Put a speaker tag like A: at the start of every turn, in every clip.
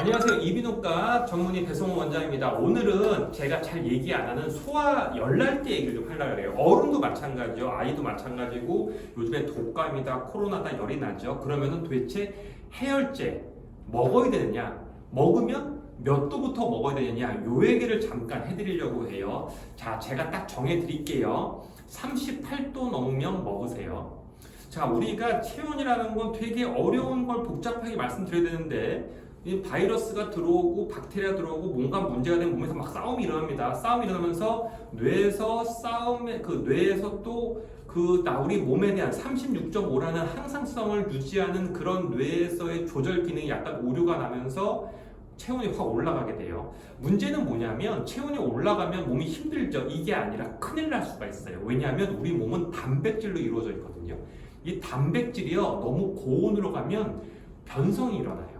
A: 안녕하세요. 이비인후과 전문의 배송호 원장입니다. 오늘은 제가 잘 얘기 안 하는 소화 열날 때 얘기를 좀 하려고 해요. 어른도 마찬가지죠. 아이도 마찬가지고 요즘에 독감이다, 코로나다, 열이 나죠. 그러면은 도대체 해열제 먹어야 되느냐? 먹으면 몇 도부터 먹어야 되느냐? 요 얘기를 잠깐 해드리려고 해요. 자, 제가 딱 정해드릴게요. 38도 넘으면 먹으세요. 자, 우리가 체온이라는 건 되게 어려운 걸 복잡하게 말씀드려야 되는데 이 바이러스가 들어오고 박테리아 들어오고 뭔가 문제가 되면 몸에서 막 싸움이 일어납니다. 싸움이 일어나면서 뇌에서 싸움에 그 뇌에서 또 그 나 우리 몸에 대한 36.5라는 항상성을 유지하는 그런 뇌에서의 조절 기능이 약간 오류가 나면서 체온이 확 올라가게 돼요. 문제는 뭐냐면 체온이 올라가면 몸이 힘들죠. 이게 아니라 큰일 날 수가 있어요. 왜냐하면 우리 몸은 단백질로 이루어져 있거든요. 이 단백질이요 너무 고온으로 가면 변성이 일어나요.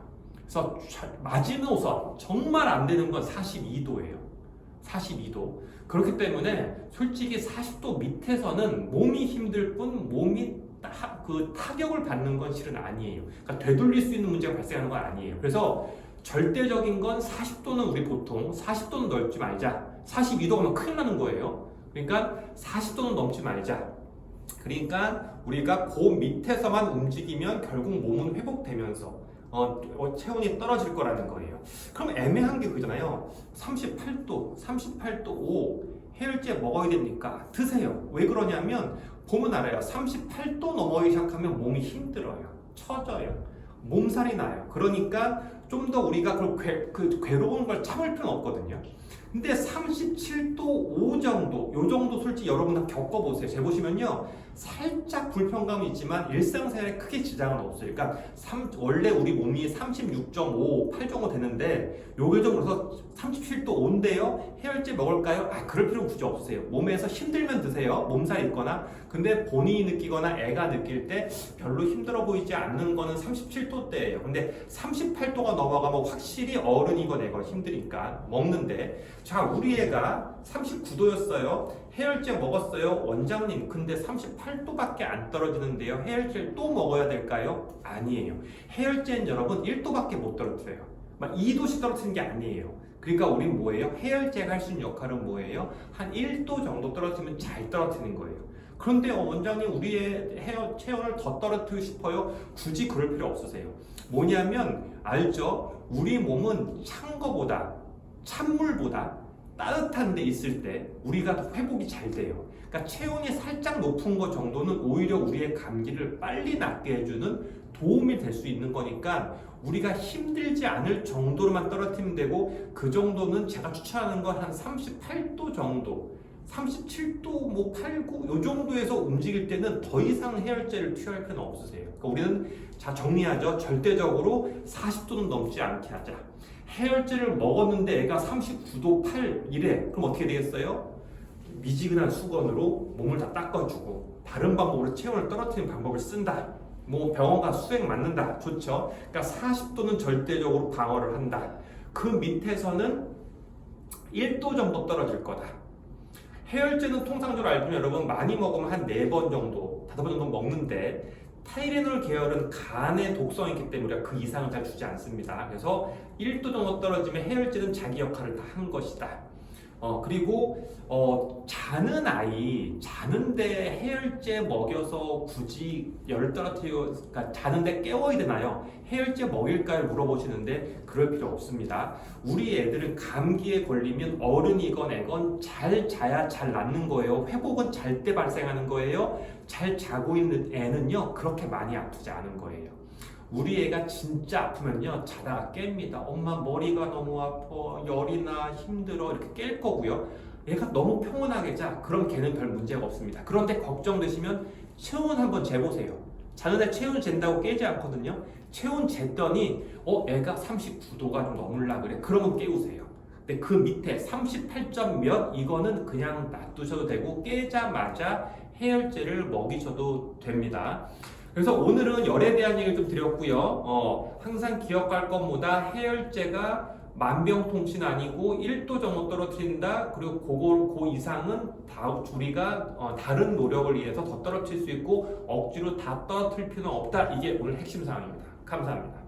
A: 그래서 자- 마지노선 정말 안 되는 건 42도예요. 42도. 그렇기 때문에 솔직히 40도 밑에서는 몸이 힘들 뿐 몸이 타, 그 타격을 받는 건 실은 아니에요. 그러니까 되돌릴 수 있는 문제가 발생하는 건 아니에요. 그래서 절대적인 건 40도는 우리 보통 40도는 넘지 말자. 42도 가면 큰일 나는 거예요. 그러니까 40도는 넘지 말자. 그러니까 우리가 그 밑에서만 움직이면 결국 몸은 회복되면서 어, 어, 체온이 떨어질 거라는 거예요. 그럼 애매한 게 그잖아요. 38도, 38도 5 해열제 먹어야 됩니까? 드세요. 왜 그러냐면 보면 알아요. 38도 넘어가기 시작하면 몸이 힘들어요. 처져요. 몸살이 나요. 그러니까 좀 더 우리가 그걸 괴, 그 괴로운 걸 참을 필요는 없거든요. 근데 37도 5 정도, 요 정도 솔직히 여러분 다 겪어보세요. 재보시면요. 살짝 불편감이 있지만 일상생활에 크게 지장은 없어요. 그러니까 삼- 원래 우리 몸이 36.5, 8 정도 되는데 요게 좀 그래서 37도 5인데요. 해열제 먹을까요? 아, 그럴 필요 굳이 없으세요. 몸에서 힘들면 드세요. 몸살 있거나. 근데 본인이 느끼거나 애가 느낄 때 별로 힘들어 보이지 않는 거는 37도대예요. 근데 38도가 넘어가면 확실히 어른이건 애건 힘드니까 먹는데 자, 우리 애가 39도였어요. 해열제 먹었어요. 원장님, 근데 38도밖에 안 떨어지는데요. 해열제를 또 먹어야 될까요? 아니에요. 해열제는 여러분 1도밖에 못 떨어뜨려요. 막 2도씩 떨어뜨리는 게 아니에요. 그러니까 우린 뭐예요? 해열제가 할 수 있는 역할은 뭐예요? 한 1도 정도 떨어뜨리면 잘 떨어뜨리는 거예요. 그런데 어, 원장님 우리의 헤어 체온을 더 떨어뜨리고 싶어요? 굳이 그럴 필요 없으세요. 뭐냐면 알죠? 우리 몸은 찬 거보다 찬물보다 따뜻한 데 있을 때 우리가 더 회복이 잘 돼요. 그러니까 체온이 살짝 높은 것 정도는 오히려 우리의 감기를 빨리 낫게 해주는 도움이 될 수 있는 거니까 우리가 힘들지 않을 정도로만 떨어뜨리면 되고 그 정도는 제가 추천하는 건 한 38도 정도 37도 뭐 8, 9, 요 정도에서 움직일 때는 더 이상 해열제를 투여할 필요는 없으세요. 그러니까 우리는 자 정리하죠. 절대적으로 40도는 넘지 않게 하자. 해열제를 먹었는데 애가 39도 8 이래. 그럼 어떻게 되겠어요? 미지근한 수건으로 몸을 다 닦아주고 다른 방법으로 체온을 떨어뜨리는 방법을 쓴다. 뭐 병원 가서 수액 맞는다. 좋죠. 그러니까 40도는 절대적으로 방어를 한다. 그 밑에서는 1도 정도 떨어질 거다. 해열제는 통상적으로 알고 여러분 많이 먹으면 한 4번 정도, 5번 정도 먹는데 타이레놀 계열은 간의 독성이 있기 때문에 우리가 그 이상을 잘 주지 않습니다. 그래서 1도 정도 떨어지면 해열제는 자기 역할을 다 한 것이다. 어, 그리고 어, 자는 아이, 자는데 해열제 먹여서 굳이 열 떨어뜨려, 그러니까 자는데 깨워야 되나요? 해열제 먹일까요? 물어보시는데 그럴 필요 없습니다. 우리 애들은 감기에 걸리면 어른이건 애건 잘 자야 잘 낫는 거예요. 회복은 잘 때 발생하는 거예요. 잘 자고 있는 애는요, 그렇게 많이 아프지 않은 거예요. 우리 애가 진짜 아프면요 자다가 깹니다. 엄마 머리가 너무 아파, 열이 나, 힘들어 이렇게 깰 거고요. 얘가 너무 평온하게 자, 그럼 걔는 별 문제가 없습니다. 그런데 걱정되시면 체온 한번 재보세요. 자는데 체온 잰다고 깨지 않거든요. 체온 쟀더니 어 애가 39도가 좀 넘을라 그래. 그러면 깨우세요. 근데 그 밑에 38점 몇 이거는 그냥 놔두셔도 되고 깨자마자 해열제를 먹이셔도 됩니다. 그래서 오늘은 열에 대한 얘기를 좀 드렸고요. 어, 항상 기억할 것보다 해열제가 만병통치는 아니고 1도 정도 떨어뜨린다. 그리고 그걸 그 이상은 다 우리가 어, 다른 노력을 위해서 더 떨어뜨릴 수 있고 억지로 다 떨어뜨릴 필요는 없다. 이게 오늘 핵심 사항입니다. 감사합니다.